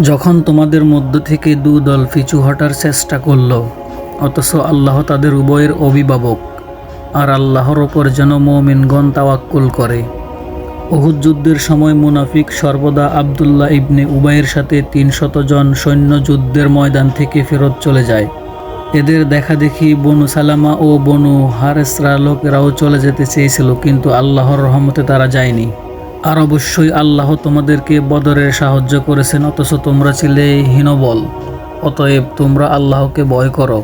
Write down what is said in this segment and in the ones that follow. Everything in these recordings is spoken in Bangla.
যখন তোমাদের মধ্য থেকে দু দল পিছু হটার চেষ্টা করল, অথচ আল্লাহ তাদের উভয়ের অভিভাবক, আর আল্লাহর ওপর যেন মমিনগণ তাওয়াক্কুল করে। অহুদ যুদ্ধের সময় মুনাফিক সর্বদা আবদুল্লাহ ইবনে উবাইয়ের সাথে তিনশত জন সৈন্য যুদ্ধের ময়দান থেকে ফেরত চলে যায়। এদের দেখা দেখি বনু সালামা ও বনু হারেসরা লোকেরাও চলে যেতে চেয়েছিল, কিন্তু আল্লাহর রহমতে তারা যায়নি। আর অবশ্যই আল্লাহ তোমাদেরকে বদরের সাহায্য করেছেন, অথচ তোমরা ছিলে হীনবল। অতএব তোমরা আল্লাহকে ভয় করো।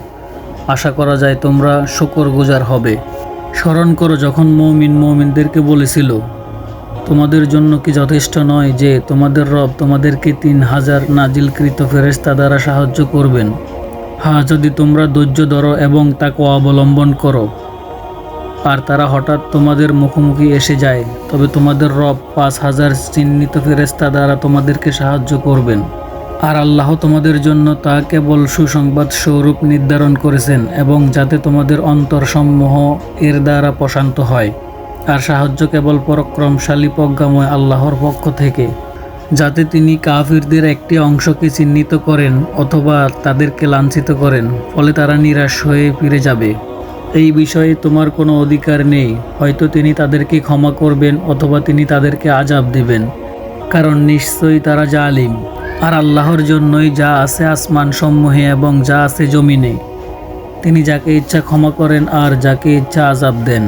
আশা করা যায় তোমরা শকর গুজার হবে। স্মরণ করো, যখন মৌমিন মমিনদেরকে বলেছিল, তোমাদের জন্য কি যথেষ্ট নয় যে তোমাদের রব তোমাদেরকে তিন হাজার নাজিলকৃত ফেরেস্তা দ্বারা সাহায্য করবেন? হ্যাঁ যদি তোমরা ধৈর্য ধরো এবং তাকে অবলম্বন করো। আর তারা হঠাৎ তোমাদের মুখোমুখি এসে যায়, তবে তোমাদের রব পাঁচ হাজার চিহ্নিত ফেরেস্তা দ্বারা তোমাদেরকে সাহায্য করবেন। আর আল্লাহ তোমাদের জন্য তা কেবল সুসংবাদ স্বরূপ নির্ধারণ করেছেন এবং যাতে তোমাদের অন্তরসমূহ এর দ্বারা প্রশান্ত হয়। আর সাহায্য কেবল পরাক্রমশালী প্রজ্ঞাময় আল্লাহর পক্ষ থেকে। যাতে তিনি কাফিরদের একটি অংশকে চিহ্নিত করেন অথবা তাদেরকে লাঞ্ছিত করেন, ফলে তারা নিরাশ হয়ে ফিরে যাবে। এই বিষয়ে তোমার কোনো অধিকার নেই। হয়তো তিনি তাদেরকে ক্ষমা করবেন অথবা তিনি তাদেরকে আজাব দেবেন। কারণ নিশ্চয়ই তারা জালিম। আর আল্লাহর জন্যই যা আছে আসমান সমূহে এবং যা আছে জমিনে, তিনি যাকে ইচ্ছা ক্ষমা করেন আর যাকে ইচ্ছা আজাব দেন।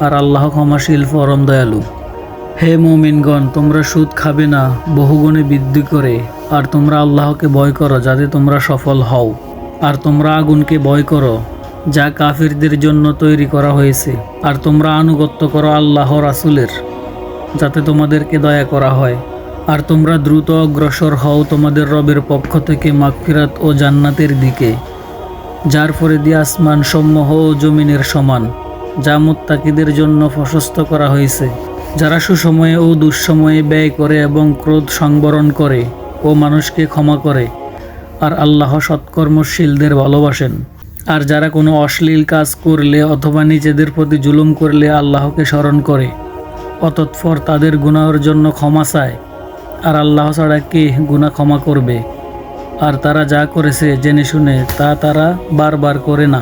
আর আল্লাহ ক্ষমাশীল, পরম দয়ালু। হে মুমিনগণ, তোমরা সুদ খাবে না, বহুগুণে বৃদ্ধি করে, আর তোমরা আল্লাহকে ভয় করো যাতে তোমরা সফল হও। আর তোমরা আগুনকে ভয় করো যা কাফিরদের জন্য তৈরি করা হয়েছে। আর তোমরা আনুগত্য করো আল্লাহ রাসুলের, যাতে তোমাদেরকে দয়া করা হয়। আর তোমরা দ্রুত অগ্রসর হও তোমাদের রবের পক্ষ থেকে মাগফিরাত ও জান্নাতের দিকে, যার ফলে দিয়ে আসমান সমূহ ও জমিনের সমান, যা মোত্তাকিদের জন্য প্রশস্ত করা হয়েছে। যারা সুসময়ে ও দুঃসময়ে ব্যয় করে এবং ক্রোধ সংবরণ করে ও মানুষকে ক্ষমা করে, আর আল্লাহ সৎকর্মশীলদের ভালোবাসেন। আর যারা কোনো অশ্লীল কাজ করলে অথবা নিজেদের প্রতি জুলুম করলে আল্লাহকে স্মরণ করে, অতৎপর তাদের গুনাহর জন্য ক্ষমা চায়। আর আল্লাহ ছাড়া কে গুণা ক্ষমা করবে? আর তারা যা করেছে, জেনে শুনে তা তারা বারবার করে না।